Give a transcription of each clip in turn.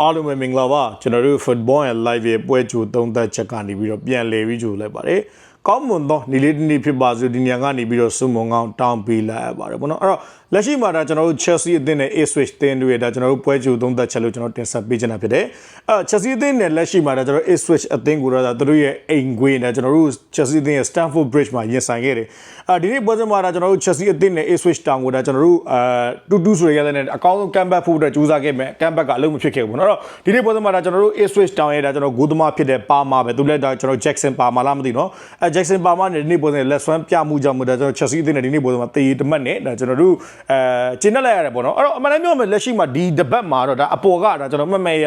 အားလုံးပဲမင်္ဂလာပါကျွန်တော်တို့ football and live ရဲ့ပွဲကြိုသုံးသက်ချက်ကနေပြီးတော့ပြန်လည်ပြီးကြိုလိုက်ပါတယ်ကောင်းမွန်သောနေ့လေးတစ်နေ့ဖြစ်ပါစို့ဒီညကနေပြီးတော့စုမုံကောင်းတောင်းပေးလိုက်ရပါတယ်ပေါ့နော်အဲ့တော့လက်ရှိမှာဒါကျွန်တော်တို့ Chelsea အသင်းနဲ့ Ipswich အသင်းတွေဒါကျွန်တော်တို့ပွဲကြိုသုံးသပ်ချက်လို့ကျွန်တော်တင်ဆက်ပေးချင်တာဖြစ်တယ်။အဲ Chelsea အသင်းနဲ့လက်ရှိမှာဒါကျွန်တော် Ipswich အသင်းကိုတော့ဒါသူတို့ရဲ့အိမ်ခွေးနဲ့ကျွန်တော်တို့ Chelsea အသင်းရဲ့ Stamford Bridge မှာရင်ဆိုင်ခဲ့တယ်။အဲဒီနေ့ပွဲစဉ်မှာဒါကျွန်တော်တို့ Chelsea အသင်းနဲ့ Ipswich Town ကိုဒါကျွန်တော်တို့အာ2-2ဆိုရရတဲ့အကောင်းဆုံး comeback ဖို့အတွက်ကြိုးစားခဲ့မယ်။ comeback ကအလုံးမဖြစ်ခဲ့ဘူးပေါ့နော်။အဲ့တော့ဒီနေ့ပွဲစဉ်မှာဒါကျွန်တော်တို့ Ipswich Town ရဲ့ဒါကျွန်တော်ဂိုးသမားဖြစ်တဲ့ပါမာပဲသူလည်းဒါကျွန်တော် Jackson ပါမာလားမသိနော်။အဲ Jackson ပါမာနဲ့ဒီနေ့ပွဲစဉ်လက်ဆွမ်းပြမှုကြောင့်ဒါကျွန်တော် Chelsea အသင်းနဲ့ဒီနေ့ပွဲစဉ်မှာတည်တမတ်နဲ့ဒါကျွန်တော်တို့အဲကျင်းနဲ့လိုက်ရတယ်ပေါ့နော်အဲ့တော့အမှန်တမ်းပြောမယ်လက်ရှိမှာဒီတပတ်မှာတော့ဒါအပေါ်ကဒါကျွန်တော်မှတ်မဲ့ရ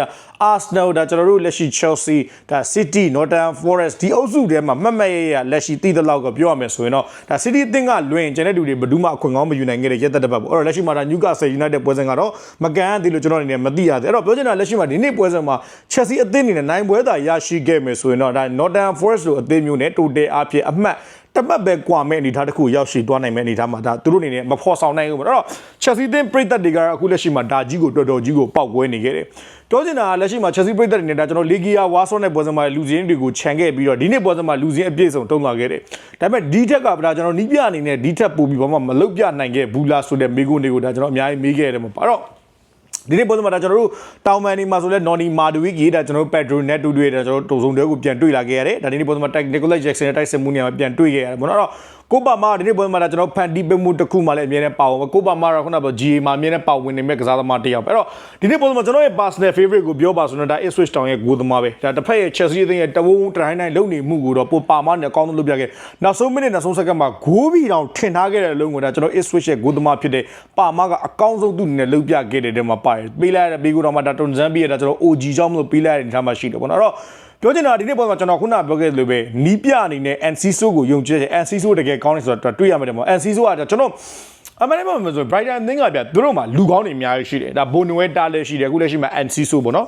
Arsenal ဒါကျွန်တော်တို့လက်ရှိ Chelsea ဒါ City Nottingham Forest ဒီအုပ်စုထဲမှာမှတ်မဲ့ရလက်ရှိတည်တဲ့လောက်ကပြောရမယ်ဆိုရင်တော့ဒါ City အသင်းကလွင်ကျန်တဲ့လူတွေဘယ်သူမှအခွင့်ကောင်းမယူနိုင်ခဲ့တဲ့ရက်သက်တစ်ပတ်ပေါ့အဲ့တော့လက်ရှိမှာဒါ Newcastle United ပွဲစဉ်ကတော့မကန်သေးလို့ကျွန်တော်အနေနဲ့မသိရသေးအဲ့တော့ပြောချင်တာလက်ရှိမှာဒီနေ့ပွဲစဉ်မှာ Chelsea အသင်းအနေနဲ့နိုင်ပွဲသာရရှိခဲ့မယ်ဆိုရင်တော့ဒါ Nottingham Forest လိုအသင်းမျိုးနဲ့တိုတယ်အဖြစ်အမှတ် တပတ်ပဲကွာမဲ့အနေထားတစ်ခုရောက်ရှိသွားနိုင်မဲ့အနေထားမှာဒါသူတို့အနေနဲ့မဖော်ဆောင်နိုင်ဘူးပေါ့အဲ့တော့ Chelsea သင်းပြည်သက်တွေကတော့အခုလက်ရှိမှာဒါကြီးကိုတော်တော်ကြီးကိုပောက်ကွဲနေခဲ့တယ်ပြောချင်တာကလက်ရှိမှာ Chelsea ပြည်သက်တွေနဲ့ဒါကျွန်တော်လီဂီယာဝါဆော့နဲ့ပွဲစဉ်မှာလူစင်းတွေကိုခြံခဲ့ပြီးတော့ဒီနေ့ပွဲစဉ်မှာလူစင်းအပြည့်စုံတုံးလာခဲ့တယ်ဒါပေမဲ့ဒီထက်ကဒါကျွန်တော်နီးပြအနေနဲ့ဒီထက်ပိုပြီးဘာမှမလုပ်ပြနိုင်ခဲ့ဘူးလားဆိုတဲ့မိကုန်းတွေကိုဒါကျွန်တော်အများကြီးမေးခဲ့တယ်မှာပါတော့ ဒီနေ့ပုံစံမှာဒါကျွန်တော်တို့တောင်မန်နေမှာဆိုလဲနော်နီမာဒူဝီကီဒါကျွန်တော်တို့ပက်ဒရိုနဲ့တူတွေ့ဒါကျွန်တော်တို့တုံစုံတွေကိုပြန်တွေ့လာခဲ့ရတယ်ဒါဒီနေ့ပုံစံမှာတက်နီကိုလက်ဂျက်ဆန်နဲ့တိုက်စစ်မှုနေရာမှာပြန်တွေ့ခဲ့ရတယ်ပေါ့နော်အဲ့တော့ ကိုပါမာဒီနေ့ပုံစံမှာဒါကျွန်တော်ဖန်တီးပေးမှုတစ်ခုမှလည်းအမြဲတမ်းပါဝင်ကိုပါမာကခုနက GA မှာအမြဲတမ်းပါဝင်နေမဲ့ကစားသမားတစ်ယောက်ပဲအဲ့တော့ဒီနေ့ပုံစံမှာကျွန်တော်ရဲ့ personal favorite ကိုပြောပါဆိုတော့ဒါ Ipswich Town ရဲ့ဂိုးသမားပဲဒါတစ်ဖက်ရဲ့ Chelsea အသင်းရဲ့တဝုံတိုင်းတိုင်းလုံနေမှုကိုတော့ပိုပါမာနဲ့အကောင်းဆုံးလုပ်ပြခဲ့နောက်ဆုံးမိနစ်နောက်ဆုံးစက္ကန့်မှာဂိုးဘီတောင်ထင်ထားခဲ့တဲ့အလုံးကိုဒါကျွန်တော် Ipswich ရဲ့ဂိုးသမားဖြစ်တဲ့ပါမာကအကောင်းဆုံးသူ့အနေနဲ့လုပ်ပြခဲ့တဲ့တဲမှာပါတယ်ပေးလိုက်ရတဲ့ဘေးကိုတော့မှဒါတွန်ဇန်ဘီရဲ့ဒါကျွန်တော် OG ကြောင့်မလို့ပေးလိုက်ရတဲ့အနေထားမှာရှိတယ်ပေါ့နော်အဲ့တော့ ပြောချင်တာဒီနေ့ပွဲမှာကျွန်တော်ခုနပြောခဲ့သလိုပဲနီးပြအနေနဲ့ NCSO ကိုယုံကြည်တယ် NCSO တကယ်ကောင်းတယ်ဆိုတော့တွေ့ရမှာတယ်ပေါ့ NCSO ကကျွန်တော် အမှန်တမ်းပြောဆို Brighton သင်းကပြသူတို့မှာလူကောင်းတွေအများကြီးရှိတယ်ဒါဘိုနွဲတားလည်းရှိတယ်အခုလည်းရှိမှာ NCSO ပေါ့နော်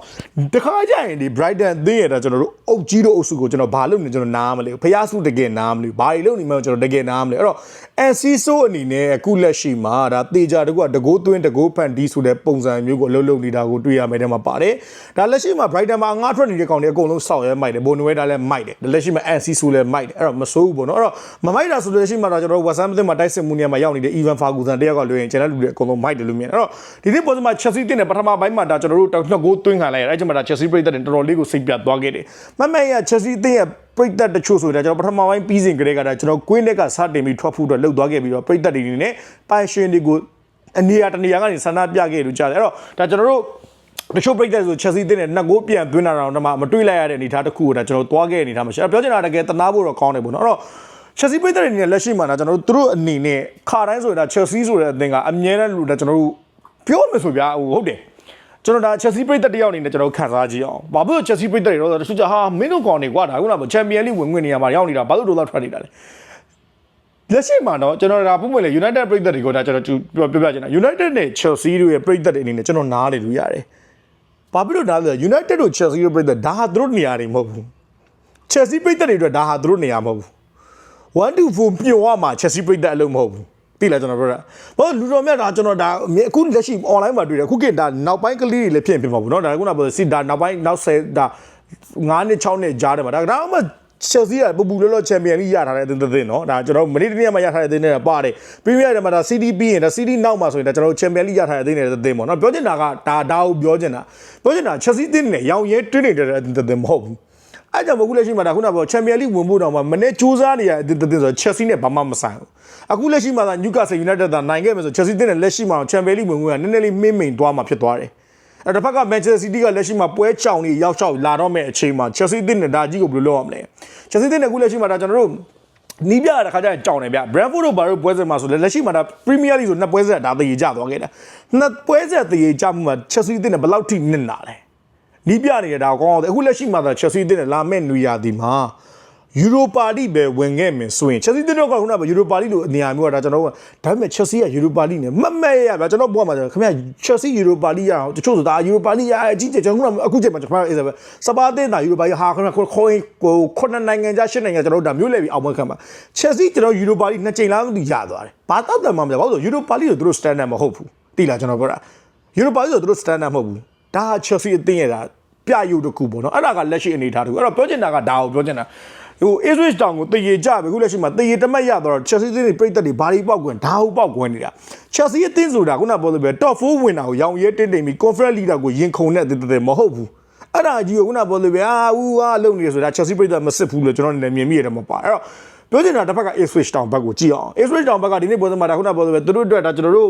တခါကြရင်ဒီ Brighton သင်းရတာကျွန်တော်တို့အုပ်ကြီးတို့အုပ်စုကိုကျွန်တော်ဘာလုပ်နေကျွန်တော်နားမလဲဖျားစုတကယ်နားမလဲဘာတွေလုပ်နေမှကျွန်တော်တကယ်နားမလဲအဲ့တော့ NCSO အနေနဲ့အခုလက်ရှိမှာဒါတေချာတကူကတကိုးသွင်းတကိုးဖန်ဒီဆိုတဲ့ပုံစံမျိုးကိုအလုပ်လုပ်နေတာကိုတွေ့ရမယ်တဲ့မှာပါတယ်ဒါလက်ရှိမှာ Brighton မှာငါးထွက်နေတဲ့ကောင်တွေအကုန်လုံးစောက်ရဲမိုက်တယ်ဘိုနွဲတာလည်းမိုက်တယ်လက်ရှိမှာ NCSO လည်းမိုက်တယ်အဲ့တော့မစိုးဘူးပေါ့နော်အဲ့တော့မမိုက်တာဆိုလို့ရှိမှတော့ကျွန်တော် WhatsApp သစ်မှာတိုက်စစ်မှုနေရာမှာရောက်နေတဲ့ Ivan Ferguson တယောက်ကလွှဲရင်ကျွန်တော်လူတွေအကုန်လုံးမိုက်တယ်လို့မြင်တယ်အဲ့တော့ဒီနေ့ပုံစံမှာ Chelsea တင်တဲ့ပထမပိုင်းမှာဒါကျွန်တော်တို့နှစ်ဂိုးသွင်းခံလိုက်ရတယ်အဲ့ချိန်မှာဒါ Chelsea ပြည်သက်တွေတော်တော်လေးကိုစိတ်ပြတ်သွားခဲ့တယ်မမရ Chelsea တင်ရဲ့ပရိသတ်တချို့ဆိုတာကျွန်တော်ပထမပိုင်းပြီးစဉ်ကလေးကဒါကျွန်တော်ကွင်းတက်ကစတင်ပြီးထွက်ဖို့တော့လှုပ်သွားခဲ့ပြီးတော့ပရိသတ်တွေနေနဲ့ပိုင်ရှင်တွေကိုအနေရတနေရာကနေဆန္ဒပြခဲ့လို့ကြားတယ်အဲ့တော့ဒါကျွန်တော်တို့တချို့ပြိသက်ဆို Chelsea တင်းနဲ့နှစ်ဂိုးပြန်သွင်းတာတော့မှမတွေးလိုက်ရတဲ့အနေအထားတစ်ခုကိုဒါကျွန်တော်သွားခဲ့အနေအထားမှာရှိတယ်ပြောချင်တာတကယ်တနာဖို့တော့ကောင်းတယ်ပေါ့နော်အဲ့တော့ Chelsea ပြိသက်တွေအနေနဲ့လက်ရှိမှာဒါကျွန်တော်တို့သူတို့အနေနဲ့ခါတိုင်းဆိုရင်ဒါ Chelsea ဆိုတဲ့အသင်းကအမြဲတမ်းလို့ဒါကျွန်တော်တို့ပြောမယ်ဆိုဗျာဟိုဟုတ်တယ်ကျွန်တော်ဒါ Chelsea ပြိသက်တယောက်အနေနဲ့ကျွန်တော်ခန်းစားကြည့်အောင်ဘာဖြစ်လို့ Chelsea ပြိသက်တွေတော့တချို့ကြဟာမင်းတို့ကောင်တွေကွာဒါခုနက Champions League ဝင်ဝင်နေရမှာရောက်နေတာဘာလို့ဒေါ်လာထွက်နေတာလဲလက်ရှိမှာတော့ကျွန်တော်ဒါပုံမှန်လေ United ပြိသက်တွေကိုဒါကျွန်တော်ပြောပြပြချင်တာ United နဲ့ Chelsea တို့ရဲ့ပြိသက်တွေအနေနဲ့ကျွန်တော်နားလေလို့ရတယ်ဘာဖြစ်လို့နားလဲ United တို့ Chelsea တို့ပြိသက်ဒါဟာသူတို့နေရာတွေမဟုတ်ဘူး Chelsea ပြိသက်တွေအတွက်ဒါဟာသူတို့နေရာမဟုတ်ဘူး 1 to 4မြုံရမှာ Chelsea ပြိသက်အလုံးမဟုတ်ဘူးသိလားကျွန်တော်ပြောတာဘာလို့လူတော်မြတ်ဒါကျွန်တော်ဒါအခုလက်ရှိ online မှာတွေ့တယ်အခုကဒါနောက်ပိုင်းကလေးတွေလည်းဖြစ်ဖြစ်မှာပေါ့နော်ဒါကခုနကပြောစစ်ဒါနောက်ပိုင်းနောက်10ဒါ9နှစ်6နှစ်ကြားတယ်မှာဒါဒါမှ Chelsea ကပူပူလောလောချန်ပီယံလိရထားတဲ့အသင်းသင်းနော်ဒါကျွန်တော်မနေ့တနေ့မှရထားတဲ့အသင်းတွေပါတယ်ပရီးမီးယားထဲမှာဒါ CD ပြီးရင်ဒါ CD နောက်မှာဆိုရင်ဒါကျွန်တော်ချန်ပီယံလိရထားတဲ့အသင်းတွေသင်းပေါ့နော်ပြောချင်တာကဒါဒါကိုပြောချင်တာပြောချင်တာ Chelsea သင်းနဲ့ရောင်ရဲတွင်းနေတဲ့အသင်းသင်းမဟုတ်ဘူး အဲ့ကြောင့်အခုလက်ရှိမှာဒါခုနကပြောချန်ပီယံလိဝင်ဖို့တော့မှမနေ့စူးစမ်းနေရတဲ့အသင်းသင်းဆို Chelsea နဲ့ဘာမှမဆိုင်ဘူးအခုလက်ရှိမှာဒါ Newcastle United သာနိုင်ခဲ့မယ်ဆို Chelsea သင်းနဲ့လက်ရှိမှာချန်ပီယံလိဝင်ဖို့ကနည်းနည်းလေးမင်းမိန်သွားမှာဖြစ်သွားတယ်အဲ့တစ်ဖက်က Manchester City ကလက်ရှိမှာပွဲချောင်နေရောက်ချောက်လာတော့မဲ့အချိန်မှာ Chelsea သင်းနဲ့ဒါကြီးကိုဘယ်လိုလုပ်ရမလဲ Chelsea သင်းနဲ့အခုလက်ရှိမှာဒါကျွန်တော်တို့နီးပြရတဲ့ခါကျရင်ကြောင်နေဗျ Brentford တို့ဘာလို့ပွဲစဉ်မှာဆိုလဲလက်ရှိမှာဒါ Premier League ဆိုနှစ်ပွဲစဉ်ဒါတည်ကြသွားခဲ့တာနှစ်ပွဲစဉ်တည်ကြမှုမှာ Chelsea သင်းနဲ့ဘယ်လောက်ထိနစ်နာလဲ နီးပြနေရတာကောင်းအောင်အခုလက်ရှိမှာဒါ Chelsea သင်းနဲ့လာမဲ့နွေရာသီမှာယူရိုပါလိပဲဝင်ခဲ့မယ်ဆိုရင် Chelsea တို့ကခုနကယူရိုပါလိလိုနေရာမျိုးကဒါကျွန်တော်ကဒါပေမဲ့ Chelsea ကယူရိုပါလိနဲ့မမဲရဗျကျွန်တော်ဘောမှာခင်ဗျာ Chelsea ယူရိုပါလိရအောင်တချို့ဆိုတာယူရိုပါလိရအကြီးကျယ်ကျွန်တော်ကအခုချိန်မှာကျွန်တော်အေးစပဲစပါတင်တာယူရိုပါလိဟာခင်ဗျာခေါ်ခေါ်ကိုခုနှစ်နိုင်ငံကြားရှစ်နိုင်ငံကျွန်တော်တို့ဒါမျိုးလဲပြီးအောင်မခံပါ Chelsea ကျွန်တော်ယူရိုပါလိနှစ်ချိန်လားသူရသွားတယ်ဘာတောက်တယ်မှမလဲဘာလို့ယူရိုပါလိဆိုသူတို့ standard မဟုတ်ဘူးတိလားကျွန်တော်ပြောတာယူရိုပါလိဆိုသူတို့ standard မဟုတ်ဘူးဒါဟာ Chelsea အသင်းရဲ့ဒါ ပြရုပ်တစ်ခုပေါ့နော်အဲ့ဒါကလက်ရှိအနေအထားတစ်ခုအဲ့တော့ပြောချင်တာကဒါကိုပြောချင်တာဟို Ipswich Town ကိုတည်ရကြပြီခုလက်ရှိမှာတည်ရတမတ်ရတော့ Chelsea တင်းတွေပြိတက်တွေဘာတွေပေါက်ကွင်ဒါဟုတ်ပေါက်ကွင်နေတာ Chelsea အသင်းဆိုတာခုနပြောလို့ပဲ top 4ဝင်တာကိုရောင်ရဲတင်းတိမ်ပြီး Conference Leader ကိုရင်ခုန်တဲ့တည်တည်မဟုတ်ဘူးအဲ့ဒါကြီးကိုခုနပြောလို့ပဲအာဦးဟာလုံနေရဆိုတာ Chelsea ပြိတက်မစစ်ဘူးလို့ကျွန်တော်လည်းမြင်မိရတယ်မပါအဲ့တော့ပြောချင်တာတစ်ဖက်က Ipswich Town ဘက်ကိုကြည့်အောင် Ipswich Town ဘက်ကဒီနေ့ပွဲသမားဒါခုနပြောလို့ပဲသူတို့အတွက်ဒါကျွန်တော်တို့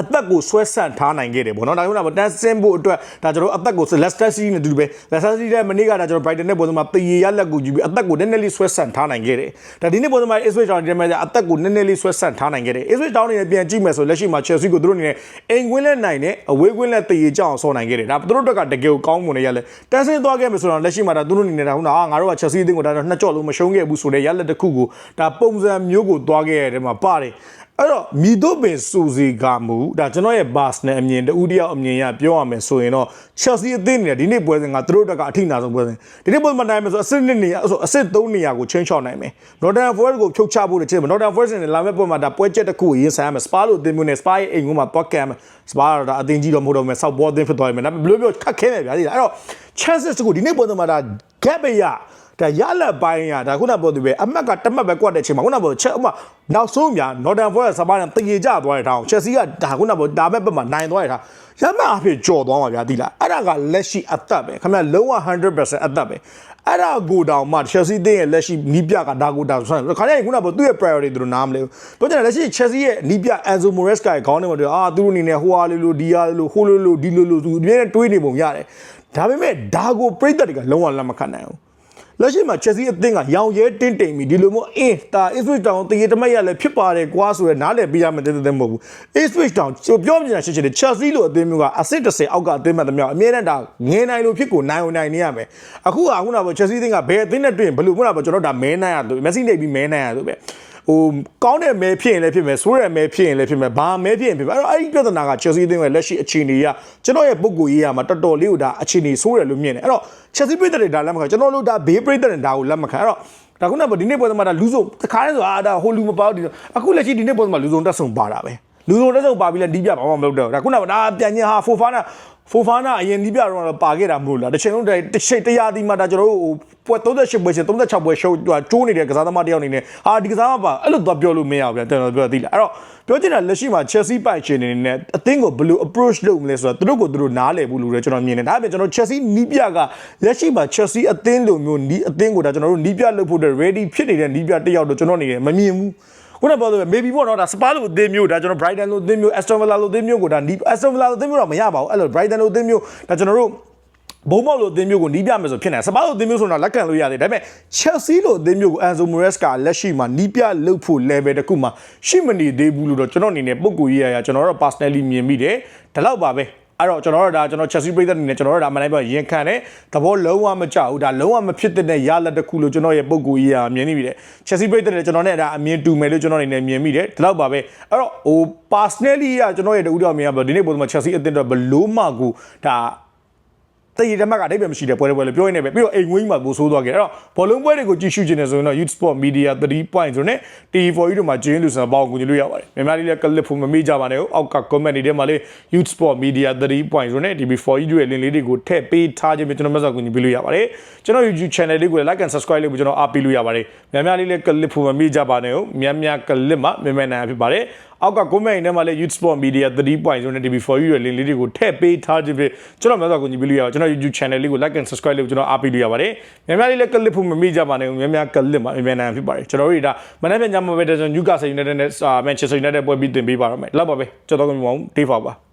အသက်ကိုဆွဲဆန့်ထားနိုင်ခဲ့တယ်ပေါ့နော်ဒါကြောင့်မို့တန်းစင်းဖို့အတွက်ဒါကျွန်တော်အသက်ကို Leicester City နဲ့အတူတူပဲ Leicester City ရဲ့မနေ့ကဒါကျွန်တော် Brighton နဲ့ပုံစံမှာတည်ရလက်ကိုယူပြီးအသက်ကိုနည်းနည်းလေးဆွဲဆန့်ထားနိုင်ခဲ့တယ်ဒါဒီနေ့ပုံစံမှာ Ipswich Town ဒီမှာအသက်ကိုနည်းနည်းလေးဆွဲဆန့်ထားနိုင်ခဲ့တယ် Ipswich Town နဲ့ပြန်ကြည့်မယ်ဆိုလက်ရှိမှာ Chelsea ကိုသူတို့အနေနဲ့အိမ်ကွင်းလက်နိုင်နဲ့အဝေးကွင်းလက်တည်ရကြအောင်ဆော်နိုင်ခဲ့တယ်ဒါသူတို့အတွက်ကတကယ်ကိုကောင်းမွန်နေရလဲတန်းစင်းသွားခဲ့မယ်ဆိုတော့လက်ရှိမှာဒါသူတို့အနေနဲ့ဒါဟုတ်လားငါတို့က Chelsea အသင်းကိုဒါတော့နှစ်ကြော့လုံးမရှုံးခဲ့ဘူးဆိုတဲ့ရလက်တစ်ခုကိုဒါပုံစံမျိုးကိုသွားခဲ့ရတဲ့မှာပါတယ် အဲ့တော့မိတို့ပင်စူစီကမူဒါကျွန်တော်ရဲ့ bus နဲ့အမြင်တူတယောက်အမြင်ရပြောရမယ်ဆိုရင်တော့ Chelsea အသင်းနေဒီနေ့ပွဲစဉ်ကသူတို့တက်ကအထိနာဆုံးပွဲစဉ်ဒီနေ့ပွဲမှာနိုင်မယ်ဆိုအဆင့်2နေရာဆိုအဆင့်3နေရာကိုချင်းချော့နိုင်မယ် Northern Forest ကိုဖြုတ်ချဖို့တချင်မယ် Northern Forest နဲ့လာမယ့်ပွဲမှာဒါပွဲချက်တစ်ခုကိုရင်ဆိုင်ရမယ် Spa လို့အသင်းမျိုးနဲ့ Spa ရဲ့အိမ်ကမှတွက်ခဲ့မယ် Spa ကတော့ဒါအသင်းကြီးတော့မဟုတ်တော့မယ်ဆောက်ဘောအသင်းဖြစ်သွားပြီမယ်ဒါပေမဲ့ဘယ်လိုမျိုးခက်ခဲနေဗျာဒီလားအဲ့တော့ chances ကိုဒီနေ့ပွဲစဉ်မှာဒါ gap ပဲရဒါရလက်ပိုင်းရဒါခုနပြောသူပဲအမတ်ကတမတ်ပဲကွက်တဲ့အချိန်မှာခုနပြောချက်ဥမာနောက်ဆုံးများ Northern Forest စပါးနဲ့တည်ကြသွားတဲ့ထောင် Chelsea ကဒါခုနပြောဒါမဲ့ဘက်မှာနိုင်သွားတဲ့ထောင်ရမအဖြစ်ကြော်သွားမှာဗျာဒီလားအဲ့ဒါကလက်ရှိအသက်ပဲခင်ဗျလုံးဝ100%အသက်ပဲအဲ့ဒါကိုတောင်မှ Chelsea တင်းရဲ့လက်ရှိနီးပြကဒါကိုတောင်ဆိုတော့ခါကျရင်ခုနပြောသူ့ရဲ့ priority သူတို့နားမလဲဘူးပြောချင်တယ်လက်ရှိ Chelsea ရဲ့နီးပြ Enzo Maresca ရဲ့ခေါင်းထဲမှာတွေ့အာသူတို့အနေနဲ့ဟိုဟာလေးလိုဒီဟာလေးလိုဟိုလိုလိုဒီလိုလိုသူအမြဲတမ်းတွေးနေပုံရတယ် ဒါပေမဲ့ဒါကိုပြိသက်တွေကလုံးဝလက်မခံနိုင်ဘူးလက်ရှိမှာ Chelsea အသင်းကရောင်ရဲတင်းတိမ်ပြီးဒီလိုမျိုးအင်းဒါ Ipswich Town တရေတမက်ရလည်းဖြစ်ပါတယ်ကွာဆိုရနားလည်ပြရမယ်တဲ့တဲ့မဟုတ်ဘူး Ipswich Town ပြောပြနေတာရှင်းရှင်း Chelsea လို့အသင်းမျိုးကအဆင့်30အောက်ကအသင်းမှတ်သမျှအမြဲတမ်းဒါငင်းနိုင်လို့ဖြစ်ကိုနိုင်အောင်နိုင်နေရမယ်အခုကခုနက Chelsea အသင်းကဘယ်အသင်းနဲ့တွေ့ရင်ဘယ်လိုခုနကကျွန်တော်ဒါမဲနိုင်ရလို့ Messi နေပြီးမဲနိုင်ရလို့ပဲ ဟိုကောင်းတဲ့မဲဖြစ်ရင်လည်းဖြစ်မယ်ဆိုးတဲ့မဲဖြစ်ရင်လည်းဖြစ်မယ်ဘာမဲဖြစ်ရင်ဖြစ်မယ်အဲ့တော့အဲ့ဒီပြဿနာက Chelsea အသင်းရဲ့လက်ရှိအခြေအနေကကျွန်တော်ရဲ့ပုံကိုရေးရမှာတော်တော်လေးကိုဒါအခြေအနေဆိုးတယ်လို့မြင်တယ်အဲ့တော့ Chelsea ပြည်သက်တွေဒါလက်မခံကျွန်တော်တို့ဒါဘေးပြည်သက်တွေဒါကိုလက်မခံအဲ့တော့ဒါခုနကဒီနေ့ပွဲသမားဒါလူစုံတခါတည်းဆိုအာဒါဟိုလူမပေါက်ဒီအခုလက်ရှိဒီနေ့ပွဲသမားလူစုံတက်ဆုံပါတာပဲလူစုံတက်ဆုံပါပြီးလဲဒီးပြဘာမှမလုပ်တော့ဒါခုနကဒါပြန်ချင်းဟာဖိုဖာနာ ဖိုဖာနာအရင်ဒီးပြတော့ပါခဲ့တာမဟုတ်လားတစ်ချိန်လုံးတစ်ချိန်တရားဒီမှာဒါကျွန်တော်တို့ဟိုပွဲ38ပွဲရှင်36ပွဲရှုံးကျိုးနေတဲ့ကစားသမားတယောက်အနေနဲ့ဟာဒီကစားသမားပါအဲ့လိုတော့ပြောလို့မရဘူးဗျာကျွန်တော်ပြောသိလားအဲ့တော့ပြောချင်တာလက်ရှိမှာ Chelsea ပိုင်ရှင်နေနဲ့အသင်းကိုဘယ်လို approach လုပ်မလဲဆိုတော့သူတို့ကိုသူတို့နားလည်ဘူးလို့လည်းကျွန်တော်မြင်တယ်ဒါပေမဲ့ကျွန်တော် Chelsea နီးပြကလက်ရှိမှာ Chelsea အသင်းလိုမျိုးနီးအသင်းကိုဒါကျွန်တော်တို့နီးပြလုပ်ဖို့အတွက် ready ဖြစ်နေတဲ့နီးပြတစ်ယောက်တော့ကျွန်တော်အနေနဲ့မမြင်ဘူး ခုနပြောလို့ maybe ပေါ့နော်ဒါ Spa လို့အသင်းမျိုးဒါကျွန်တော် Brighton လို့အသင်းမျိုး Aston Villa လို့အသင်းမျိုးကိုဒါ Aston Villa လို့အသင်းမျိုးတော့မရပါဘူးအဲ့လို Brighton လို့အသင်းမျိုးဒါကျွန်တော်တို့ဘုံမောက်လို့အသင်းမျိုးကိုနီးပြမယ်ဆိုဖြစ်နေစပါးလို့အသင်းမျိုးဆိုတော့လက်ခံလို့ရတယ်ဒါပေမဲ့ Chelsea လို့အသင်းမျိုးကို Enzo Maresca လက်ရှိမှာနီးပြလုပ်ဖို့ level တခုမှရှိမနေသေးဘူးလို့တော့ကျွန်တော်အနေနဲ့ပုံကိုရေးရရကျွန်တော်တော့ personally မြင်မိတယ်ဒါတော့ပါပဲ အဲ့တော့ကျွန်တော်တို့ဒါကျွန်တော် Chelsea ပြည်သက်အနေနဲ့ကျွန်တော်တို့ဒါမနိုင်ပြရင်ခံတယ်သဘောလုံးဝမကြဘူးဒါလုံးဝမဖြစ်တဲ့ရလက်တစ်ခုလို့ကျွန်တော်ရဲ့ပုံကိုရေးရမြင်နေပြီတဲ့ Chelsea ပြည်သက်နဲ့ကျွန်တော်နဲ့ဒါအမြင်တူမယ်လို့ကျွန်တော်အနေနဲ့မြင်မိတယ်ဒါတော့ပါပဲအဲ့တော့ဟို personally ကကျွန်တော်ရဲ့တူတော်မြင်ရပါဒီနေ့ပုံမှာ Chelsea အသင်းတော့ဘလို့မှကိုဒါ တည်ရတဲ့မကအဓိပ္ပာယ်မရှိတဲ့ပွဲတွေပွဲလေပြောရင်းနဲ့ပဲပြီးတော့အိမ်ဝင်းမှာကိုဆိုးသွားခဲ့အဲ့တော့ဘောလုံးပွဲတွေကိုကြည့်ရှုခြင်းနဲ့ဆိုရင်တော့ Youth Sport Media 3 point ဆိုနဲ့ TV4 တို့မှာကျင်းလို့ဆိုတော့ပေါအောင်ကူညီလို့ရပါတယ်မြန်မာလေးလည်း clip ဖို့မမေ့ကြပါနဲ့အောက်က comment တွေထဲမှာလေး Youth Sport Media 3 point ဆိုနဲ့ TV4 တို့ရဲ့ link လေးတွေကိုထည့်ပေးထားခြင်းပဲကျွန်တော်မဆက်ကူညီပေးလို့ရပါတယ်ကျွန်တော် YouTube channel လေးကို like and subscribe လုပ်ပြီးကျွန်တော်အားပေးလို့ရပါတယ်မြန်မာလေးလည်း clip ဖို့မမေ့ကြပါနဲ့မြန်မြန် clip မှာမြန်မြန်နိုင်ဖြစ်ပါတယ် အောက်က comment ထဲမှာလည်း Youth Sport Media 3 point ဆိုနဲ့ TV4 ရဲ့ link လေးတွေကိုထည့်ပေးထားခြင်းပဲကျွန်တော်မဆက်ကူညီပေးလို့ရအောင်ကျွန်တော် YouTube channel လေးကို like and subscribe လုပ်ကျွန်တော်အားပေးလို့ရပါတယ်မြန်မြန်လေးလည်း clip ဖို့မမေ့ကြပါနဲ့မြန်မြန် clip မှာမြန်မြန်နိုင်ဖြစ်ပါတယ်ကျွန်တော်တို့ဒါမနေ့ပြန်ညမှာပဲတဲ့ Newcastle United နဲ့ Manchester United ပွဲပြီးတင်ပေးပါတော့မယ်လောက်ပါပဲကျွန်တော်ကမြင်ပါဦးတေးပါပါ